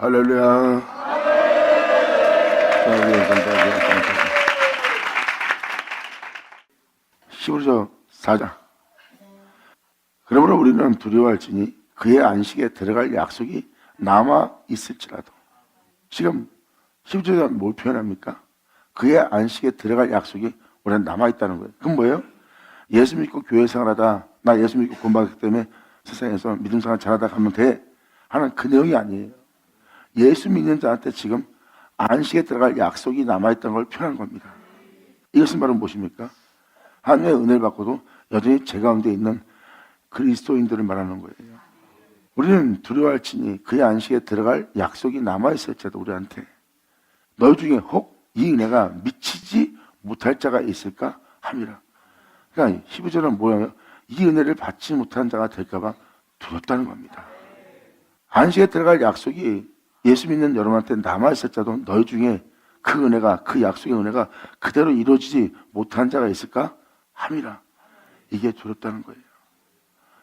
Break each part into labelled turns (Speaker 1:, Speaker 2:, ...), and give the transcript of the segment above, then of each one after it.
Speaker 1: 할렐루야. 히브리서 4장. 그러므로 우리는 두려워할지니 그의 안식에 들어갈 약속이 남아 있을지라도. 지금 히브리서는 뭘 표현합니까? 그의 안식에 들어갈 약속이 우리는 남아 있다는 거예요. 그건 뭐예요? 예수 믿고 교회 생활하다 나 예수 믿고 공부하기 때문에 세상에서 믿음 생활 잘하다 가면 돼 하는 그 내용이 아니에요. 예수 믿는 자한테 지금 안식에 들어갈 약속이 남아있다는 걸 표현한 겁니다. 이것은 바로 무엇입니까? 하나님의 은혜를 받고도 여전히 제 가운데 있는 그리스도인들을 말하는 거예요. 우리는 두려워할지니 그의 안식에 들어갈 약속이 남아있을지라도 우리한테 너희 중에 혹 이 은혜가 미치지 못할 자가 있을까 함이라. 그러니까 히브리서는 뭐예요? 이 은혜를 받지 못한 자가 될까봐 두렵다는 겁니다. 안식에 들어갈 약속이 예수 믿는 여러분한테 남아있을자도 너희 중에 그 은혜가, 그 약속의 은혜가 그대로 이루어지지 못한 자가 있을까? 함이라. 이게 두렵다는 거예요.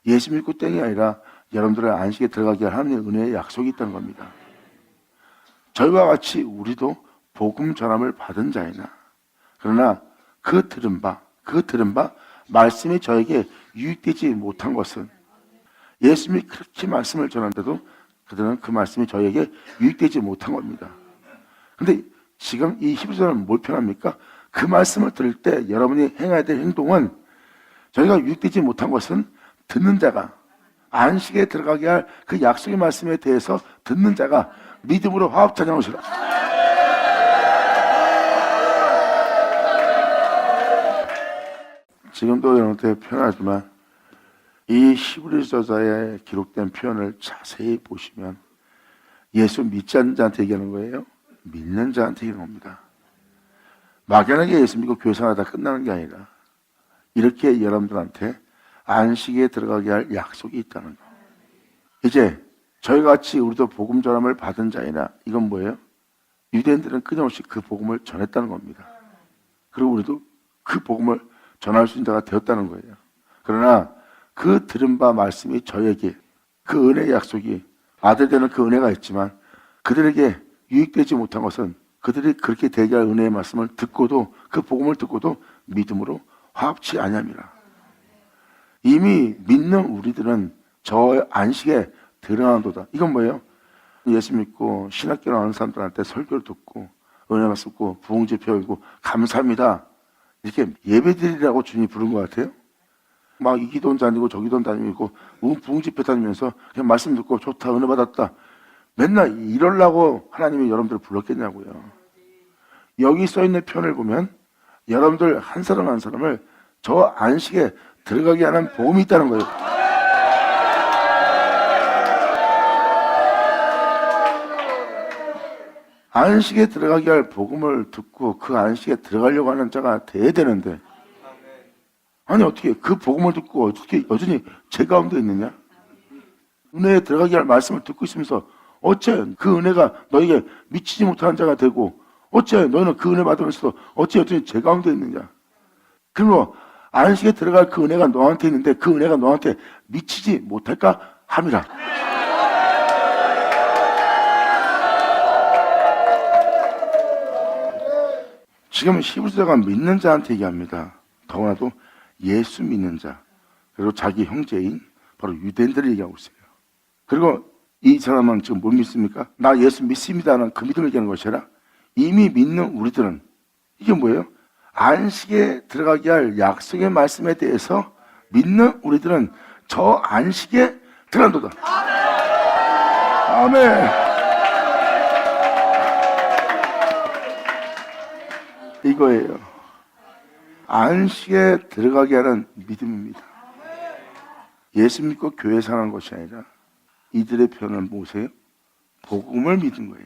Speaker 1: 예수 믿고 땡이 아니라 여러분들의 안식에 들어가기 위한 하나님의 은혜의 약속이 있다는 겁니다. 저희와 같이 우리도 복음 전함을 받은 자이나 그러나 그 들은 바, 그 들은 바 말씀이 저에게 유익되지 못한 것은 예수님이 그렇게 말씀을 전한데도 그들은 그 말씀이 저에게 유익되지 못한 겁니다. 근데 지금 이 히브리서는 뭘 표현합니까? 그 말씀을 들을 때 여러분이 행해야 될 행동은 저희가 유익되지 못한 것은 듣는 자가 안식에 들어가게 할 그 약속의 말씀에 대해서 듣는 자가 믿음으로 화합 찬양하시라. 지금도 여러분한테 표현하지만 이 히브리서자에 기록된 표현을 자세히 보시면 예수 믿지 않는 자한테 얘기하는 거예요. 믿는 자한테 얘기하는 겁니다. 막연하게 예수 믿고 교회 생활하다 끝나는 게 아니라 이렇게 여러분들한테 안식에 들어가게 할 약속이 있다는 거. 이제 저희 같이 우리도 복음 전함을 받은 자이나 이건 뭐예요? 유대인들은 끊임없이 그 복음을 전했다는 겁니다. 그리고 우리도 그 복음을 전할 수 있는 자가 되었다는 거예요. 그러나 그 들은 바 말씀이 저에게 그 은혜의 약속이 아들 되는 그 은혜가 있지만 그들에게 유익되지 못한 것은 그들이 그렇게 할 은혜의 말씀을 듣고도 그 복음을 듣고도 믿음으로 화합치 아니함이라. 이미 믿는 우리들은 저 안식에 드러난도다. 이건 뭐예요? 예수 믿고 신학교 나오는 사람들한테 설교를 듣고 은혜 말씀 듣고 부흥제 배우고 감사합니다. 이렇게 예배드리라고 주님이 부른 것 같아요. 막 이 기도원 다니고 저 기도원 다니고 부흥 집회 다니면서 그냥 말씀 듣고 좋다 은혜 받았다. 맨날 이럴라고 하나님이 여러분들을 불렀겠냐고요. 여기 써 있는 표현을 보면 여러분들 한 사람 한 사람을 저 안식에 들어가게 하는 보험이 있다는 거예요. 안식에 들어가게 할 복음을 듣고 그 안식에 들어가려고 하는 자가 돼야 되는데 아니 어떻게 그 복음을 듣고 어떻게 여전히 제 가운데 있느냐? 은혜에 들어가게 할 말씀을 듣고 있으면서 어째 그 은혜가 너에게 미치지 못하는 자가 되고 어째 너는 그 은혜 받으면서도 어째 여전히 제 가운데 있느냐? 그리고 안식에 들어갈 그 은혜가 너한테 있는데 그 은혜가 너한테 미치지 못할까 함이라. 지금 히브리서가 믿는 자한테 얘기합니다. 더구나도 예수 믿는 자 그리고 자기 형제인 바로 유대인들을 얘기하고 있어요. 그리고 이 사람은 지금 뭘 믿습니까? 나 예수 믿습니다는 그 믿음을 얘기하는 것이 아니라 이미 믿는 우리들은 이게 뭐예요? 안식에 들어가게 할 약속의 말씀에 대해서 믿는 우리들은 저 안식에 들어간도다. 아멘. 이거예요. 안식에 들어가게 하는 믿음입니다. 예수 믿고 교회 사는 것이 아니라 이들의 표현은 뭐세요? 복음을 믿은 거예요.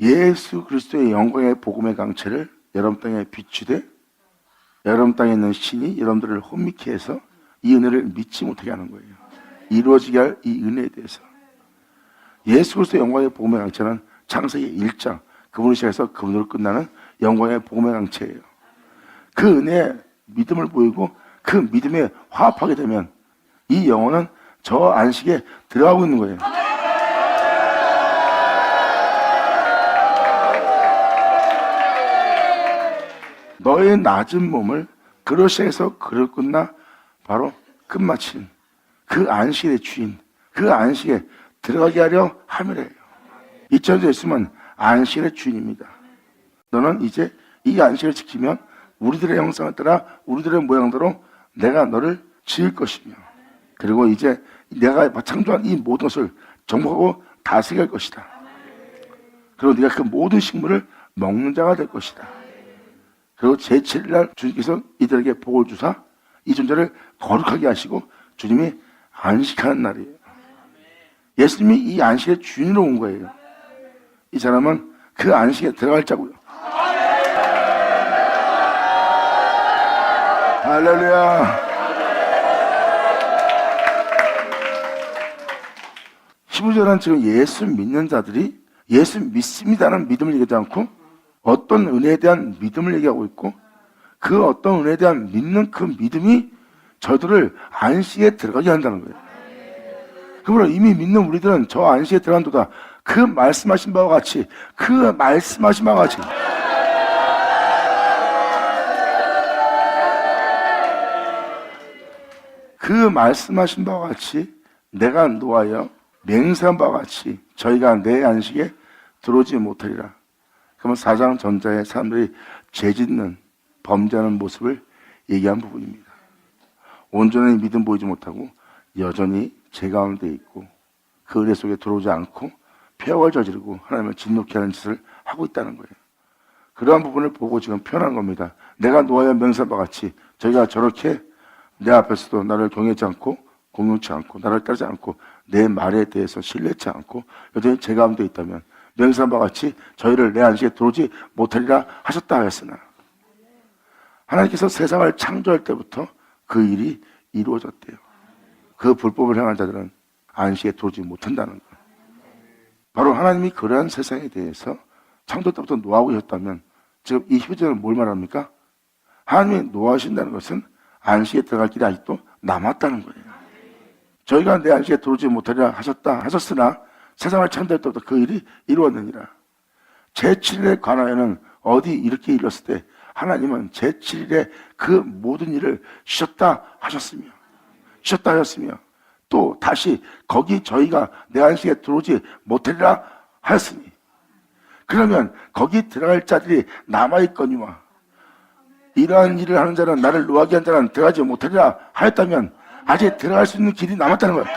Speaker 1: 예수 그리스도의 영광의 복음의 강체를 여러분 땅에 비추되 여러분 땅에 있는 신이 여러분들을 혼미케 해서 이 은혜를 믿지 못하게 하는 거예요. 이루어지게 할 이 은혜에 대해서. 예수 그리스도의 영광의 복음의 강체는 창세기 1장 그분을 시작해서 그분으로 끝나는 영광의 복음의 강체예요. 그 은혜의 믿음을 보이고 그 믿음에 화합하게 되면 이 영혼은 저 안식에 들어가고 있는 거예요. 너의 낮은 몸을 그릇에서 그릇 끝나 바로 끝마친 그 안식의 주인, 그 안식에 들어가게 하려 함이래요. 이천에 있으면 안식의 주인입니다. 너는 이제 이 안식을 지키면 우리들의 형상을 따라 우리들의 모양대로 내가 너를 지을 것이며 그리고 이제 내가 창조한 이 모든 것을 정복하고 다스릴 것이다. 그리고 네가 그 모든 식물을 먹는 자가 될 것이다. 그리고 제7일 주님께서 이들에게 복을 주사 이 존재를 거룩하게 하시고 주님이 안식하는 날이에요. 예수님이 이 안식의 주인으로 온 거예요. 이 사람은 그 안식에 들어갈 자고요. 할렐루야. 히브리서는 지금 예수 믿는 자들이 예수 믿습니다는 믿음을 얘기하지 않고 어떤 은혜에 대한 믿음을 얘기하고 있고 그 어떤 은혜에 대한 믿는 그 믿음이 저들을 안식에 들어가게 한다는 거예요. 그러므로 이미 믿는 우리들은 저 안식에 들어간도다. 그 말씀하신 바와 같이 그 말씀하신 바와 같이 그 말씀하신 바와 같이 내가 노하여 맹세한 바와 같이 저희가 내 안식에 들어오지 못하리라. 그러면 사장 전자의 사람들이 죄짓는 범죄하는 모습을 얘기한 부분입니다. 온전히 믿음 보이지 못하고 여전히 죄 가운데 있고 그 은혜 속에 들어오지 않고 폐역을 저지르고 하나님을 진노케 하는 짓을 하고 있다는 거예요. 그러한 부분을 보고 지금 표현한 겁니다. 내가 노하여 명사한 바 같이 저희가 저렇게 내 앞에서도 나를 경외치 않고 공용치 않고 나를 따르지 않고 내 말에 대해서 신뢰치 않고 여전히 제 가운데 있다면 바 같이 저희를 내 안식에 들어오지 못하리라 하셨다 하였으나 하나님께서 세상을 창조할 때부터 그 일이 이루어졌대요. 그 불법을 행한 자들은 안식에 들어오지 못한다는 거예요. 바로 하나님이 그러한 세상에 대해서 창조 때부터 노하고 계셨다면 지금 이 히브리서는 뭘 말합니까? 하나님이 노하신다는 것은 안식에 들어갈 길이 아직도 남았다는 거예요. 저희가 내 안식에 들어오지 못하리라 하셨다 하셨으나 세상을 창조할 때부터 그 일이 이루어졌느니라. 제7일에 관하여는 어디 이렇게 이뤘을 때 하나님은 제7일에 그 모든 일을 쉬었다 하셨으며 쉬었다 하셨으며 또 다시 거기 저희가 내 안식에 들어오지 못하리라 하였으니 그러면 거기 들어갈 자들이 남아있거니와 이러한 일을 하는 자는 나를 노하게 한 자는 들어가지 못하리라 하였다면 아직 들어갈 수 있는 길이 남았다는 거예요.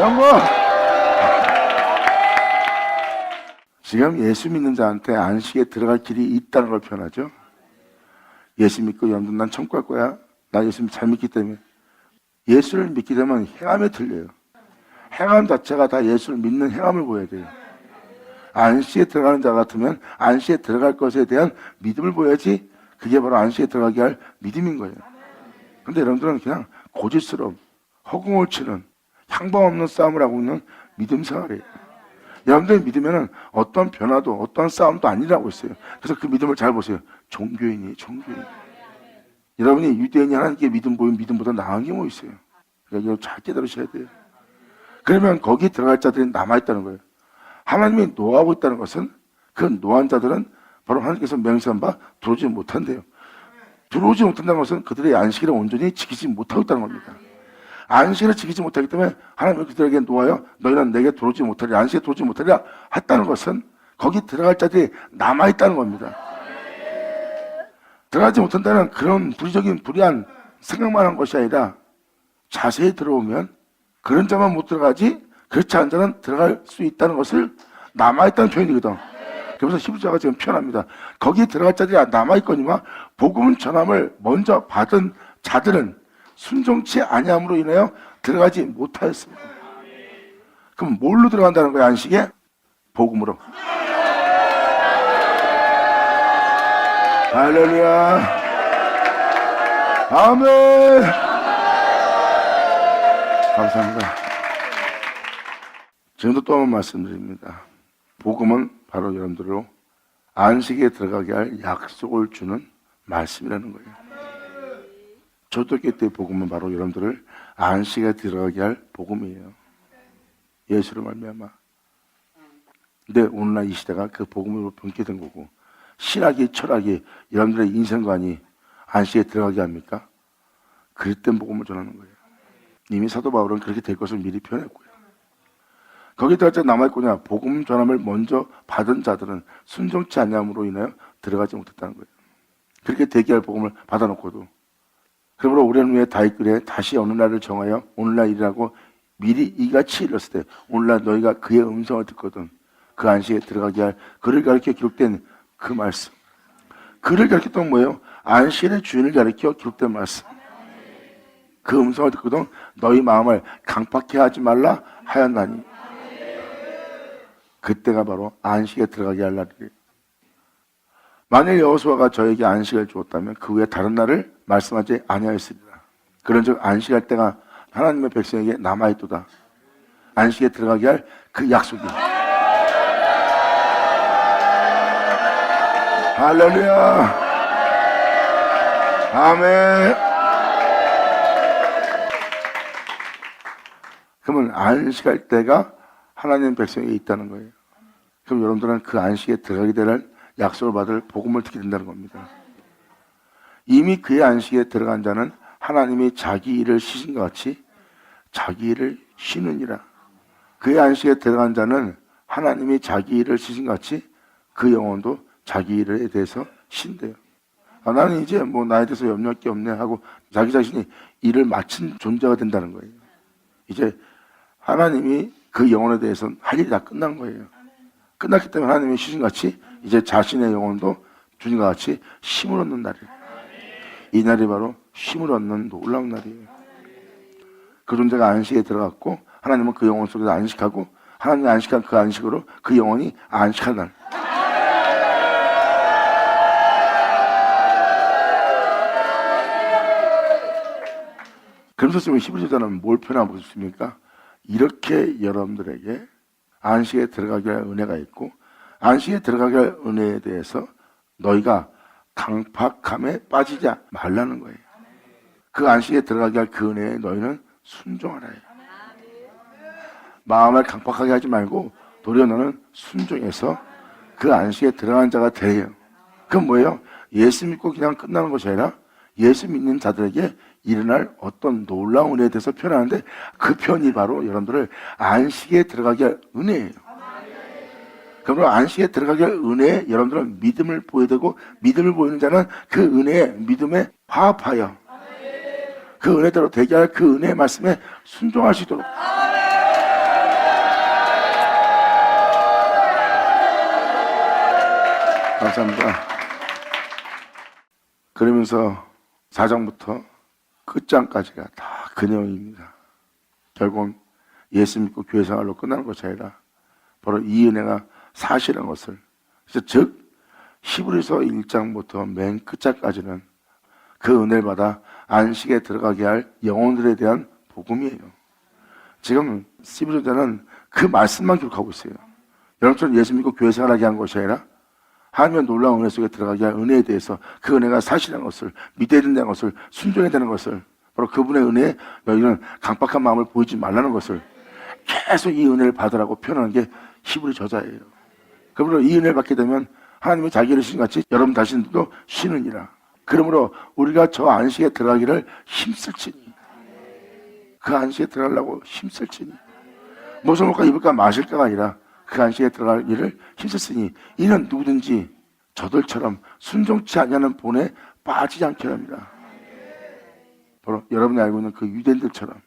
Speaker 1: 영광! 지금 예수 믿는 자한테 안식에 들어갈 길이 있다는 걸 표현하죠. 예수 믿고 여러분 난 천국 갈 거야. 나 예수 잘 믿기 때문에. 예수를 믿게 되면 행함에 들려요. 행함 자체가 다 예수를 믿는 행함을 보여야 돼요. 안식에 들어가는 자 같으면 안식에 들어갈 것에 대한 믿음을 보여야지 그게 바로 안식에 들어가게 할 믿음인 거예요. 근데 여러분들은 그냥 고질스러움, 허공을 치는 향방 없는 싸움을 하고 있는 믿음 생활이에요. 여러분들이 믿으면 어떤 변화도 어떤 싸움도 아니라고 있어요. 그래서 그 믿음을 잘 보세요. 종교인이 종교인. 여러분이 유대인이 하나님께 믿음 보이면 믿음보다 나은 게 뭐 있어요. 그러니까 잘 깨달으셔야 돼요. 그러면 거기 들어갈 자들이 남아있다는 거예요. 하나님이 노하고 있다는 것은 그 노한 자들은 바로 하나님께서 명시한 바 들어오지 못한대요. 들어오지 못한다는 것은 그들의 안식일을 온전히 지키지 못하고 있다는 겁니다. 안식일을 지키지 못하기 때문에 하나님이 그들에게 놓아요. 너희는 내게 들어오지 못하리, 안식에 들어오지 못하리라 했다는 것은 거기 들어갈 자들이 남아있다는 겁니다. 들어가지 못한다는 그런 불의적인 불의한 생각만 한 것이 아니라 자세히 들어오면 그런 자만 못 들어가지 그렇지 자는 들어갈 수 있다는 것을 남아있다는 표현이거든. 그래서 히브리서가 지금 표현합니다. 거기 들어갈 자들이 남아있거니와 복음 전함을 먼저 받은 자들은 순종치 아니함으로 인하여 들어가지 못하였습니다. 그럼 뭘로 들어간다는 거야 안식에? 복음으로. 할렐루야. 아멘. 감사합니다. 지금도 또 한 번 말씀드립니다. 복음은 바로 여러분들로 안식에 들어가게 할 약속을 주는 말씀이라는 거예요. 초대교 때 복음은 바로 여러분들을 안식에 들어가게 할 복음이에요. 예수로 말미암아 근데 오늘날 이 시대가 그 복음으로 변개된 거고 신학이 철학이 여러분들의 인생관이 안식에 들어가게 합니까? 그릇된 복음을 전하는 거예요. 이미 사도 바울은 그렇게 될 것을 미리 표현했고요. 거기다가 남아있고냐 복음 전함을 먼저 받은 자들은 순종치 않냐므로 인하여 들어가지 못했다는 거예요. 그렇게 대기할 복음을 받아놓고도 그러므로 오랜 후에 다윗글에 다시 어느 날을 정하여 오늘날 일이라고 미리 이같이 일렀을 때 오늘날 너희가 그의 음성을 듣거든 그 안식에 들어가게 할 그를 가리켜 기록된 그 말씀 그를 가리켰던 뭐예요? 안식의 주인을 가리켜 기록된 말씀 그 음성을 듣거든 너희 마음을 강팍해 하지 말라 하였나니 그때가 바로 안식에 들어가게 할 날이에요 만일 여호수아가 저에게 안식을 주었다면 그 후에 다른 날을 말씀하지 아니하였으리라. 그런즉 안식할 때가 하나님의 백성에게 남아 있도다. 안식에 들어가게 할 그 약속이. 할렐루야. 아멘. 그러면 안식할 때가 하나님 백성에게 있다는 거예요. 그럼 여러분들은 그 안식에 들어가게 될 약속을 받을 복음을 듣게 된다는 겁니다. 이미 그의 안식에 들어간 자는 하나님이 자기 일을 쉬신 것 같이 자기 일을 쉬느니라. 그의 안식에 들어간 자는 하나님이 자기 일을 쉬신 것 같이 그 영혼도 자기 일에 대해서 쉰대요. 아, 나는 이제 뭐 나에 대해서 염려할 게 없네 하고 자기 자신이 일을 마친 존재가 된다는 거예요. 이제 하나님이 그 영혼에 대해서는 할 일이 다 끝난 거예요. 끝났기 때문에 하나님이 쉬신 것 같이 이제 자신의 영혼도 주님과 같이 힘을 얻는 날이에요. 이 날이 바로 힘을 얻는 놀라운 날이에요. 그 존재가 안식에 들어갔고 하나님은 그 영혼 속에서 안식하고 하나님이 안식한 그 안식으로 그 영혼이 안식한 날. 그래서 지금 히브리서는 뭘 표현하고 있습니까? 이렇게 여러분들에게 안식에 들어가게 할 은혜가 있고 안식에 들어가게 할 은혜에 대해서 너희가 강팍함에 빠지지 말라는 거예요. 그 안식에 들어가게 할 그 은혜에 너희는 순종하라. 마음을 강팍하게 하지 말고 도리어 너는 순종해서 그 안식에 들어간 자가 되요. 그건 뭐예요? 예수 믿고 그냥 끝나는 것이 아니라 예수 믿는 자들에게 일어날 어떤 놀라운 은혜에 대해서 표현하는데 그 표현이 바로 여러분들을 안식에 들어가게 할 은혜예요. 그러므로 안식에 들어가게 할 은혜에 여러분들은 믿음을 보여야 되고 믿음을 보이는 자는 그 은혜에 믿음에 화합하여 그 은혜대로 되게 할 그 은혜의 말씀에 순종할 수 있도록 감사합니다. 그러면서 4장부터 끝장까지가 다그 내용입니다. 결국은 예수 믿고 교회 생활로 끝나는 것이 아니라 바로 이 은혜가 사실인 것을 즉 히브리서 1장부터 맨 끝장까지는 그 은혜를 받아 안식에 들어가게 할 영혼들에 대한 복음이에요. 지금 시브리서는 그 말씀만 기록하고 있어요. 여러분처럼 예수 믿고 교회 생활하게 한 것이 아니라 하나님의 놀라운 은혜 속에 들어가게 할 은혜에 대해서 그 은혜가 사실인 것을 믿어야 된다는 것을 순종해야 되는 것을 바로 그분의 은혜에 너희는 강박한 마음을 보이지 말라는 것을 계속 이 은혜를 받으라고 표현하는 게 히브리 저자예요. 그러므로 이 은혜를 받게 되면 하나님이 자기를 신 같이 여러분 자신들도 쉬느니라. 그러므로 우리가 저 안식에 들어가기를 힘쓸지니 그 안식에 들어가려고 힘쓸지니 무슨 먹까 입을까 마실까가 아니라 그 안식에 들어갈 일을 힘썼으니 이는 누구든지 저들처럼 순종치 않냐는 본에 빠지지 않게 합니다. 바로 여러분이 알고 있는 그 유대인들처럼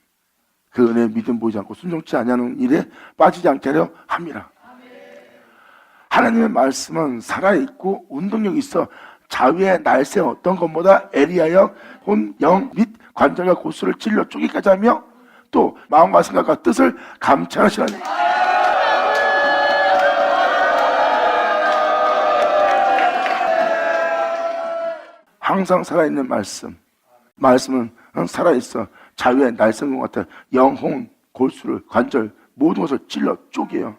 Speaker 1: 그 은혜에 믿음 보이지 않고 순종치 않냐는 일에 빠지지 않게 하려 합니다. 하나님의 말씀은 살아있고 운동력이 있어 자위의 날새 어떤 것보다 에리하여 혼, 영, 및 관절과 고수를 찔러 쪼개까지 하며 또 마음과 생각과 뜻을 감찰하시라니 항상 살아있는 말씀. 말씀은 살아있어. 자유의 날쌘 것 같아. 영혼, 골수를, 관절, 모든 것을 찔러 쪼개요.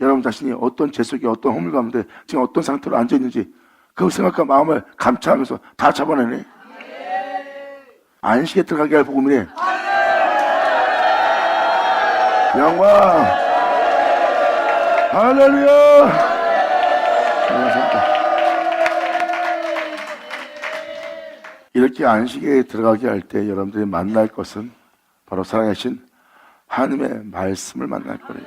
Speaker 1: 여러분 자신이 어떤 재속에 어떤 허물 가운데 지금 어떤 상태로 앉아 있는지 그 생각과 마음을 감찰하면서 다 잡아내네. 안식에 들어가게 할 복음이네. 영광. 할렐루야! 이렇게 안식에 들어가게 할 때 여러분들이 만날 것은 바로 살아계신 하나님의 말씀을 만날 거예요.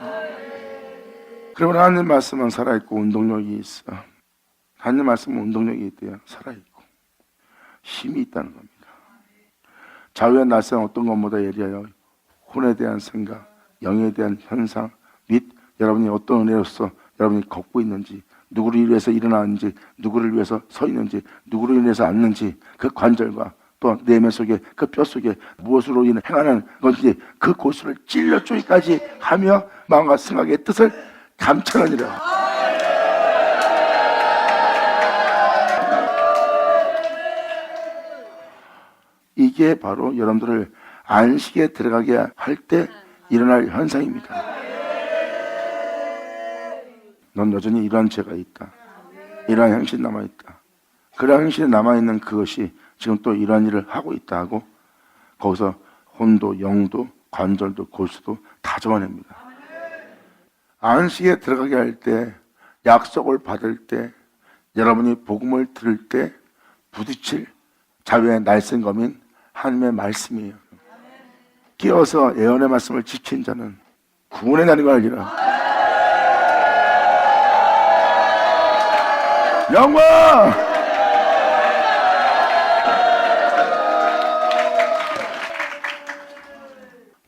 Speaker 1: 그러면 하나님 말씀은 살아있고 운동력이 있어. 하나님 말씀은 운동력이 있대요. 살아있고. 힘이 있다는 겁니다. 자유의 날선 어떤 것보다 예리하여 혼에 대한 생각, 영에 대한 현상 및 여러분이 어떤 은혜로서 여러분이 걷고 있는지 누구를 위해서 일어나는지 누구를 위해서 서 있는지 누구를 인해서 앉는지 그 관절과 또 내면 속에 그 뼈 속에 무엇으로 인해 행하는 건지 그 고수를 찔러 쪼기까지 하며 마음과 생각의 뜻을 감춰느니라. 이게 바로 여러분들을 안식에 들어가게 할 때 일어날 현상입니다. 넌 여전히 이러한 죄가 있다. 이러한 행실이 남아있다. 그러한 행실이 남아있는 그것이 지금 또 이러한 일을 하고 있다 하고 거기서 혼도, 영도, 관절도, 골수도 다 잡아냅니다. 안식에 들어가게 할 때, 약속을 받을 때, 여러분이 복음을 들을 때 부딪힐 자유의 날쌘 검인 하나님의 말씀이에요. 끼어서 예언의 말씀을 지킨 자는 구원의 날인 걸 알리라. 영광!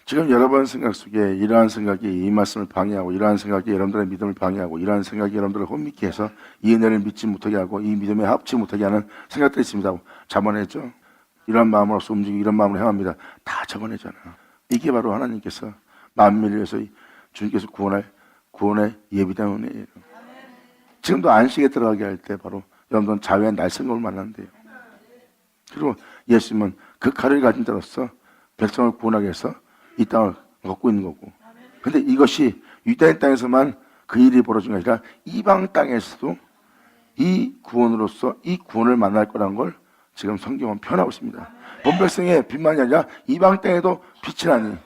Speaker 1: 지금 여러분 생각 속에 이러한 생각이 이 말씀을 방해하고 이러한 생각이 여러분들의 믿음을 방해하고 이러한 생각이 여러분들을 혼미케 해서 이 은혜를 믿지 못하게 하고 이 믿음에 합치 못하게 하는 생각들이 있습니다. 잡아내죠. 이런 마음으로서 움직이고 이런 마음으로 행합니다. 다 잡아내잖아. 이게 바로 하나님께서 만민을 위해서 주님께서 구원할 구원의 예비된 은혜예요. 지금도 안식에 들어가게 할 때 바로 여러분들은 자유의 날성을 만난대요. 그리고 예수님은 그 칼을 가진 자로서 백성을 구원하기 위해서 이 땅을 걷고 있는 거고. 근데 이것이 유다인 땅에서만 그 일이 벌어진 게 아니라 이방 땅에서도 이 구원으로서 이 구원을 만날 거라는 걸 지금 성경은 표현하고 있습니다. 본 백성의 빛만이 아니라 이방 땅에도 빛이 나니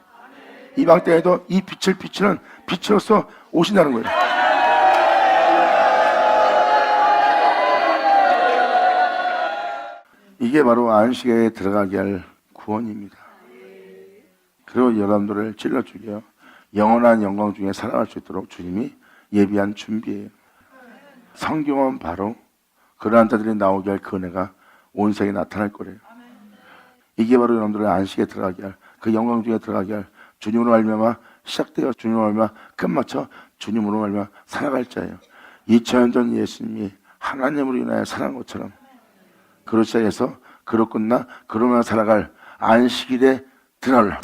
Speaker 1: 이방 땅에도 이 빛을 비추는 빛으로서 오신다는 거예요. 이게 바로 안식에 들어가게 할 구원입니다. 그리고 여러분들을 찔러 죽여 영원한 영광 중에 살아갈 수 있도록 주님이 예비한 준비예요. 성경은 바로 그러한 자들이 나오게 할 그 은혜가 온 세계에 나타날 거래요. 이게 바로 여러분들의 안식에 들어가게 할 그 영광 중에 들어가게 할 주님으로 말미암아 시작되어 주님으로 말미암아 끝마쳐 주님으로 말미암아 살아갈 자예요. 2000년 전 예수님이 하나님으로 인하여 살아간 것처럼 그로 시작해서 그로 끝나 그러면 살아갈 안식일에 들어라.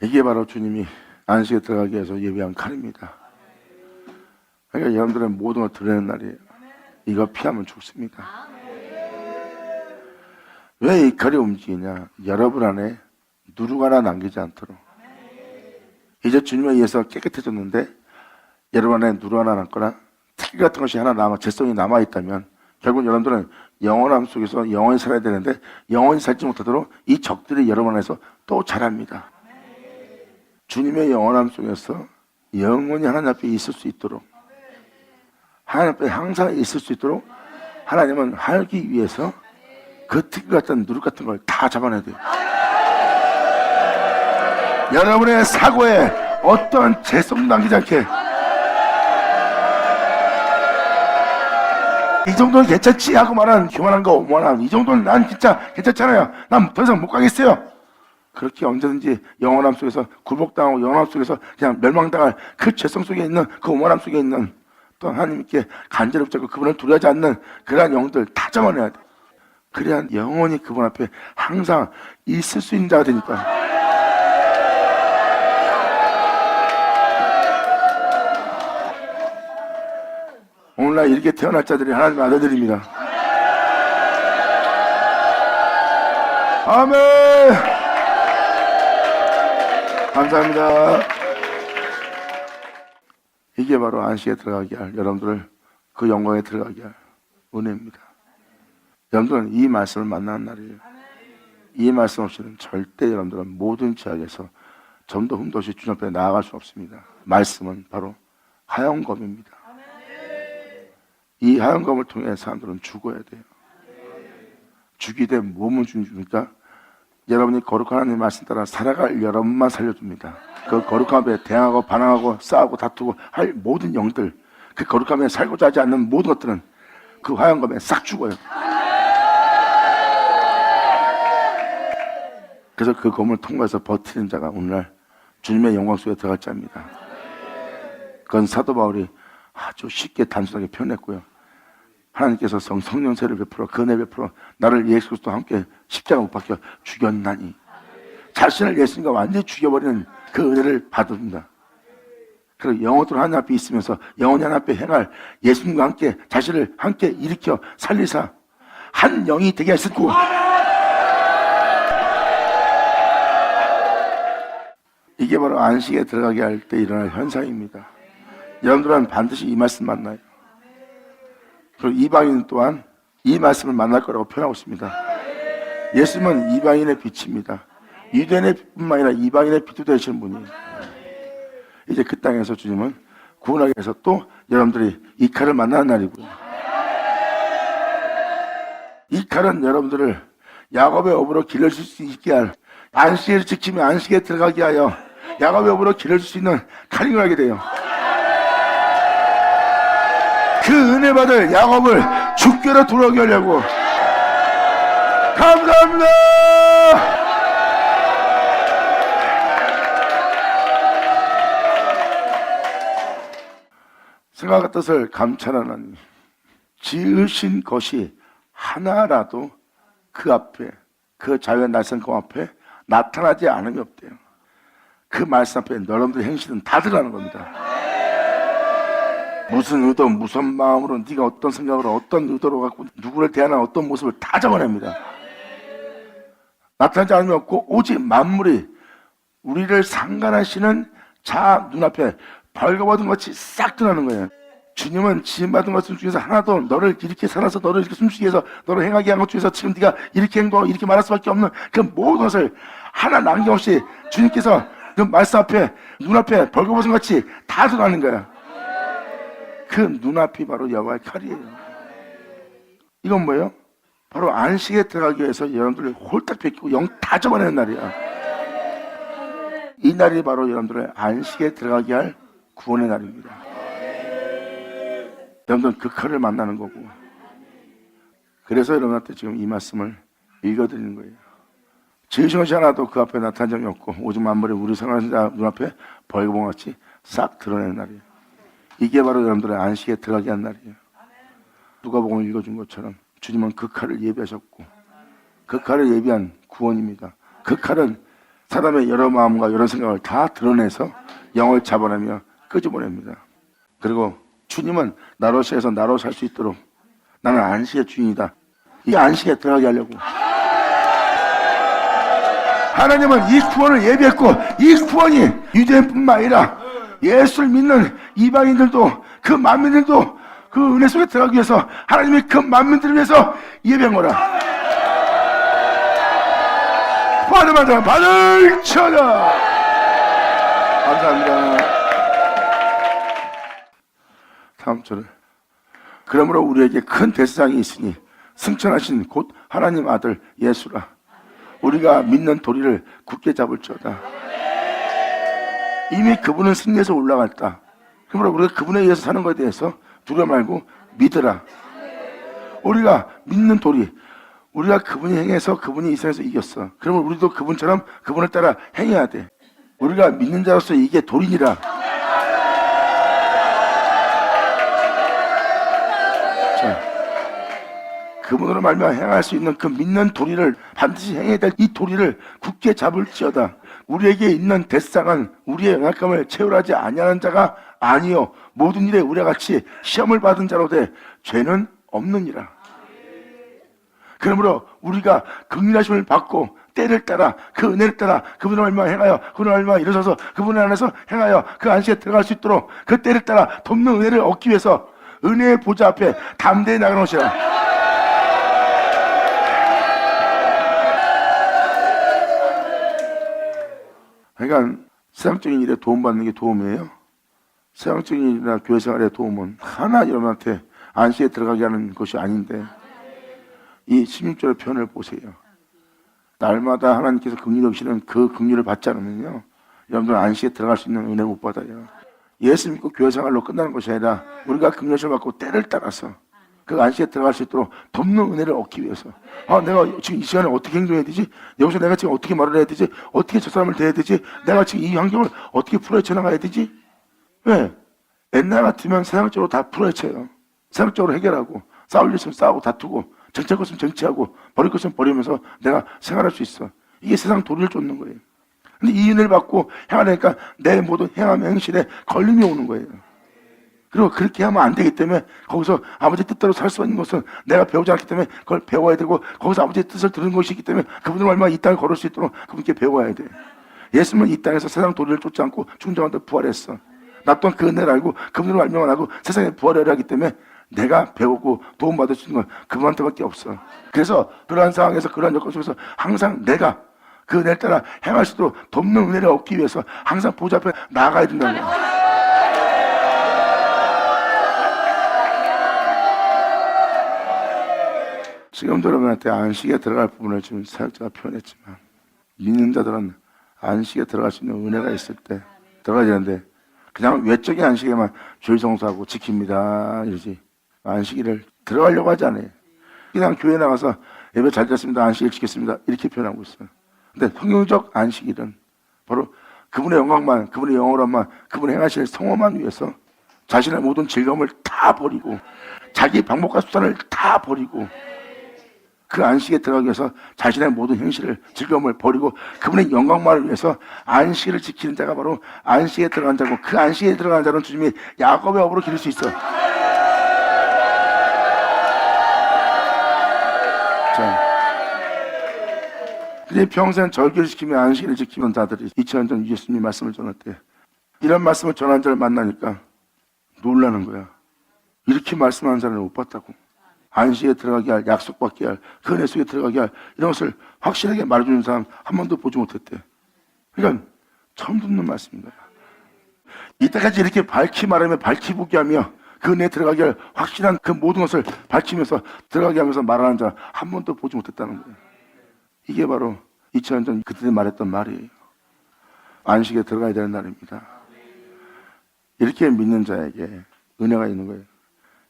Speaker 1: 이게 바로 주님이 안식에 들어가기 위해서 예비한 칼입니다. 그러니까 여러분들은 모든 걸 드러내는 날이에요. 이거 피하면 죽습니다. 왜이 칼이 움직이냐? 여러분 안에 누룩 하나 남기지 않도록. 이제 주님에 의해서 깨끗해졌는데 여러분 안에 누룩 하나 남거나 특기 같은 것이 하나 남아 재성이 남아 있다면 결국 여러분들은 영원함 속에서 영원히 살아야 되는데 영원히 살지 못하도록 이 적들이 여러분 안에서 또 자랍니다. 주님의 영원함 속에서 영원히 하나님 앞에 있을 수 있도록 하나님 앞에 항상 있을 수 있도록 하나님은 하기 위해서 그 특기 같은 누룩 같은 걸 다 잡아내야 돼요. 여러분의 사고에 어떤 재성 남기지 않게 이 정도는 괜찮지 하고 말하는 교만한 거 오만한 이 정도는 난 진짜 괜찮잖아요. 난 더 이상 못 가겠어요. 그렇게 언제든지 영원함 속에서 굴복당하고 영원함 속에서 그냥 멸망당할 그 죄성 속에 있는 그 오만함 속에 있는 또 하나님께 간절히 붙잡고 그분을 두려워하지 않는 그러한 영들 다 잡아내야 돼. 그래야 영원히 그분 앞에 항상 있을 수 있는 자가 되니까. 오늘날 이렇게 태어날 자들이 하나님의 아들들입니다. 아멘! 감사합니다. 이게 바로 안식에 들어가게 할 여러분들을 그 영광에 들어가게 할 은혜입니다. 여러분들은 이 말씀을 만나는 날이에요. 이 말씀 없이는 절대 여러분들은 모든 지역에서 점도 흠도 없이 주님 앞에 나아갈 수 없습니다. 말씀은 바로 하영검입니다. 이 하영검을 통해 사람들은 죽어야 돼요. 죽이되 몸을 주니까 여러분이 거룩한 하나님 말씀 따라 살아갈 여러분만 살려줍니다. 그 거룩함에 대항하고 반항하고 싸우고 다투고 할 모든 영들 그 거룩함에 살고자 하지 않는 모든 것들은 그 화영검에 싹 죽어요. 그래서 그 검을 통과해서 버티는 자가 오늘날 주님의 영광 속에 들어갈 자입니다. 그건 사도 바울이 아주 쉽게 단순하게 표현했고요. 하나님께서 성, 성령세를 베풀어 그은혜 베풀어 나를 예수 그리스도와 함께 십자가 못 박혀 죽였나니 자신을 예수님과 완전히 죽여버리는 그 은혜를 받습니다. 그리고 영혼으로 하나님 앞에 있으면서 영혼이 하나님 앞에 행할 예수님과 함께 자신을 함께 일으켜 살리사 한 영이 되게 하셨고 이게 바로 안식에 들어가게 할 때 일어날 현상입니다. 여러분들은 반드시 이 말씀 만나요. 그리고 이방인 또한 이 말씀을 만날 거라고 표현하고 있습니다. 예수님은 이방인의 빛입니다. 유대인의 뿐만 아니라 이방인의 빛도 되시는 분이에요. 이제 그 땅에서 주님은 구원하기 위해서 또 여러분들이 이 칼을 만나는 날이고요. 이 칼은 여러분들을 야곱의 업으로 길러줄 수 있게 할 안식을 지키며 안식에 들어가게 하여 야곱의 업으로 길러줄 수 있는 칼이 하게 돼요. 그 은혜 받을 야곱을 죽게로 돌아오게 하려고 감사합니다. 생각의 뜻을 감찰하는 지으신 것이 하나라도 그 앞에 그 자유의 날선 그 앞에 나타나지 않음이 없대요. 그 말씀 앞에 여러분들 행실은 다 들어가는 겁니다. 무슨 의도, 무슨 마음으로 네가 어떤 생각으로 어떤 의도로 갖고 누구를 대하는 어떤 모습을 다 적어냅니다. 나타나지 않음이 없고 오직 만물이 우리를 상관하시는 자 눈앞에 벌거벗은 것이 싹 드러나는 거예요. 주님은 지음받은 것들 중에서 하나도 너를 이렇게 살아서 너를 이렇게 숨쉬게 해서 너를 행하게 한 것 중에서 지금 네가 이렇게 행동하고 이렇게 말할 수밖에 없는 그 모든 것을 하나 남김없이 주님께서 그 말씀 앞에 눈앞에 벌거벗은 것이 다 드러나는 거야. 그 눈앞이 바로 여호와의 칼이에요. 이건 뭐예요? 바로 안식에 들어가기 위해서 여러분들을 홀딱 뺏기고 영 다 접어내는 날이야. 이 날이 바로 여러분들의 안식에 들어가게 할 구원의 날입니다. 여러분들은 그 칼을 만나는 거고. 그래서 여러분한테 지금 이 말씀을 읽어드리는 거예요. 것이 하나도 그 앞에 나타난 적이 없고 오직 만물의 우리 생활하는 자 눈앞에 벌거벗같이 싹 드러내는 날이에요. 이게 바로 여러분들의 안식에 들어가게 한 날이에요. 누가 복음을 읽어준 것처럼 주님은 그 칼을 예비하셨고 그 칼을 예비한 구원입니다. 그 칼은 사람의 여러 마음과 여러 생각을 다 드러내서 영을 잡아내며 끄집어냅니다. 그리고 주님은 나로서에서 나로 살 수 있도록 나는 안식의 주인이다. 이 안식에 들어가게 하려고. 하나님은 이 구원을 예비했고 이 구원이 유대인뿐만 아니라 예수를 믿는 이방인들도 그 만민들도 그 은혜 속에 들어가기 위해서 하나님이 그 만민들을 위해서 예비한 거라. 받으마자 받을 쳐라. 감사합니다. 다음 절을. 그러므로 우리에게 큰 대상이 있으니 승천하신 곧 하나님 아들 예수라. 우리가 믿는 도리를 굳게 잡을지어다. 이미 그분은 승리해서 올라갔다. 그러므로 우리가 그분에 의해서 사는 것에 대해서 두려 말고 믿으라. 우리가 믿는 도리, 우리가 그분이 행해서 그분이 이 세상에서 이겼어. 그러면 우리도 그분처럼 그분을 따라 행해야 돼. 우리가 믿는 자로서 이게 도리니라. 자, 그분으로 말미암아 행할 수 있는 그 믿는 도리를 반드시 행해야 될 이 도리를 굳게 잡을지어다. 우리에게 있는 대상은 우리의 영향감을 채울하지 아니하는 자가 아니요 모든 일에 우리와 같이 시험을 받은 자로 돼 죄는 없느니라. 그러므로 우리가 극률하심을 받고 때를 따라 그 은혜를 따라 그분을 얼마 행하여 그분을 얼마 일어서서 그분을 안에서 행하여 그 안식에 들어갈 수 있도록 그 때를 따라 돕는 은혜를 얻기 위해서 은혜의 보좌 앞에 담대히 나가놓으시라. 그러니까 세상적인 일에 도움받는 게 도움이에요. 세상적인 일이나 교회 생활의 도움은 하나 여러분한테 안식에 들어가게 하는 것이 아닌데 이 16절의 표현을 보세요. 날마다 하나님께서 긍휼 없이는 그 긍휼을 받지 않으면요. 여러분들은 안식에 들어갈 수 있는 은혜를 못 받아요. 예수 믿고 교회 생활로 끝나는 것이 아니라 우리가 긍휼을 받고 때를 따라서 그 안식에 들어갈 수 있도록 돕는 은혜를 얻기 위해서 아 내가 지금 이 시간에 어떻게 행동해야 되지? 여기서 내가 지금 어떻게 말을 해야 되지? 어떻게 저 사람을 대해야 되지? 내가 지금 이 환경을 어떻게 풀어헤쳐 나가야 되지? 왜? 옛날 같으면 세상적으로 다 풀어헤쳐요. 세상적으로 해결하고 싸울 일 있으면 싸우고 다투고 정치할 것 있으면 정치하고 버릴 것 있으면 버리면서 내가 생활할 수 있어. 이게 세상 도리를 쫓는 거예요. 근데 이 은혜를 받고 행하려니까 내 모든 행함 행실에 걸림이 오는 거예요. 그리고 그렇게 하면 안 되기 때문에 거기서 아버지 뜻대로 살 수 있는 것은 내가 배우지 않기 때문에 그걸 배워야 되고 거기서 아버지의 뜻을 들은 것이 있기 때문에 그분을 얼마나 이 땅을 걸을 수 있도록 그분께 배워야 돼. 예수님은 이 땅에서 세상 도리를 쫓지 않고 충정한테 부활했어. 나 또한 그 은혜를 알고 그분으로 알명을 하고 세상에 부활을 하기 때문에 내가 배우고 도움받을 수 있는 건 그분한테밖에 없어. 그래서 그러한 상황에서 그러한 여건 속에서 항상 내가 그 은혜를 따라 행할 수 있도록 돕는 은혜를 얻기 위해서 항상 보좌 앞에 나아가야 된다는 거야. 지금 여러분한테 안식에 들어갈 부분을 지금 사역자가 표현했지만 믿는 자들은 안식에 들어갈 수 있는 은혜가 있을 때 들어가야 되는데 그냥 외적인 안식에만 죄송사하고 지킵니다. 이러지. 안식일을 들어가려고 하지 않아요. 그냥 교회 나가서 예배 잘 드렸습니다. 안식일 지켰습니다. 이렇게 표현하고 있어요. 근데 성경적 안식일은 바로 그분의 영광만 그분의 영원함만 그분의 행하실 성호만 위해서 자신의 모든 즐거움을 다 버리고 자기 방법과 수단을 다 버리고 그 안식에 들어가기 위해서 자신의 모든 행실을 즐거움을 버리고 그분의 영광만을 위해서 안식을 지키는 자가 바로 안식에 들어간 자고 그 안식에 들어간 자는 주님이 야곱의 업으로 기를 수 있어. 자, 이제 평생 절기를 지키며 안식을 지키는 자들이 2000년 전 예수님이 말씀을 전할 때 이런 말씀을 전한 자를 만나니까 놀라는 거야. 이렇게 말씀하는 사람을 못 봤다고. 안식에 들어가게 할, 약속받게 할, 그 은혜 속에 들어가게 할, 이런 것을 확실하게 말해주는 사람 한 번도 보지 못했대. 그러니까 처음 듣는 말씀입니다. 이때까지 이렇게 밝히 말하며 밝히 보게 하며 그 은혜에 들어가게 할 확실한 그 모든 것을 밝히면서 들어가게 하면서 말하는 자 한 번도 보지 못했다는 거예요. 이게 바로 2000년 전 그때 말했던 말이에요. 안식에 들어가야 되는 날입니다. 이렇게 믿는 자에게 은혜가 있는 거예요.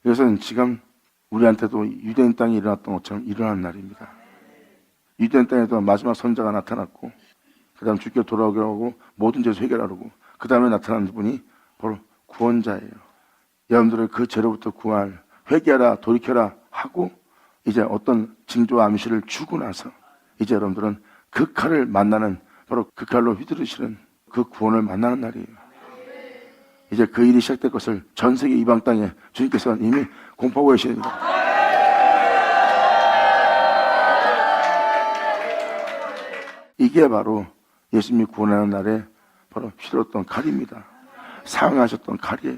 Speaker 1: 이것은 지금 우리한테도 유대인 땅에 일어났던 것처럼 일어난 날입니다. 유대인 땅에도 마지막 선자가 나타났고, 그 다음 주께 돌아오게 하고, 모든 죄를 해결하려고, 그 다음에 나타난 분이 바로 구원자예요. 여러분들을 그 죄로부터 구할, 회개하라, 돌이켜라 하고, 이제 어떤 징조와 암시를 주고 나서, 이제 여러분들은 그 칼을 만나는, 바로 그 칼로 휘두르시는 그 구원을 만나는 날이에요. 이제 그 일이 시작될 것을 전 세계 이방 땅에 주님께서 이미 공포하고 계십니다. 이게 바로 예수님이 구원하는 날에 바로 휘둘렀던 칼입니다. 사용하셨던 칼이에요.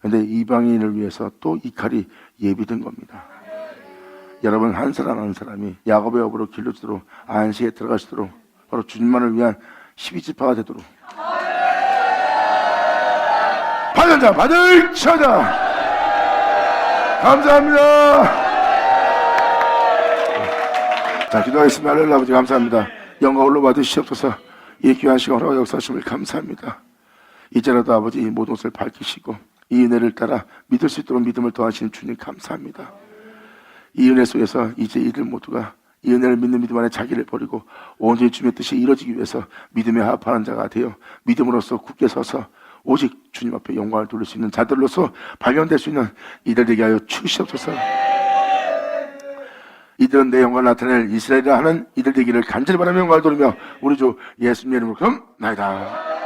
Speaker 1: 근데 이방인을 위해서 또 이 칼이 예비된 겁니다. 여러분 한 사람 한 사람이 야곱의 업으로 길러지도록 안식에 들어가시도록 바로 주님만을 위한 12지파가 되도록 받은 자 받을 처자 감사합니다. 자 기도하겠습니다. 하늘의 아버지 감사합니다. 영광 올로 받으시옵소서. 이 귀한 시간 허락 역사하심을 감사합니다. 이제라도 아버지 이 모든 것을 밝히시고 이 은혜를 따라 믿을 수 있도록 믿음을 더하시는 주님 감사합니다. 이 은혜 속에서 이제 이들 모두가 이 은혜를 믿는 믿음 안에 자기를 버리고 온전히 주님의 뜻이 이루어지기 위해서 믿음에 합하는 자가 되어 믿음으로써 굳게 서서 오직 주님 앞에 영광을 돌릴 수 있는 자들로서 발견될 수 있는 이들 되게 하여 주시옵소서. 이들은 내 영광을 나타낼 이스라엘이라 하는 이들 되기를 간절히 바라며 영광을 돌리며 우리 주 예수님 이름으로 그럼 나이다.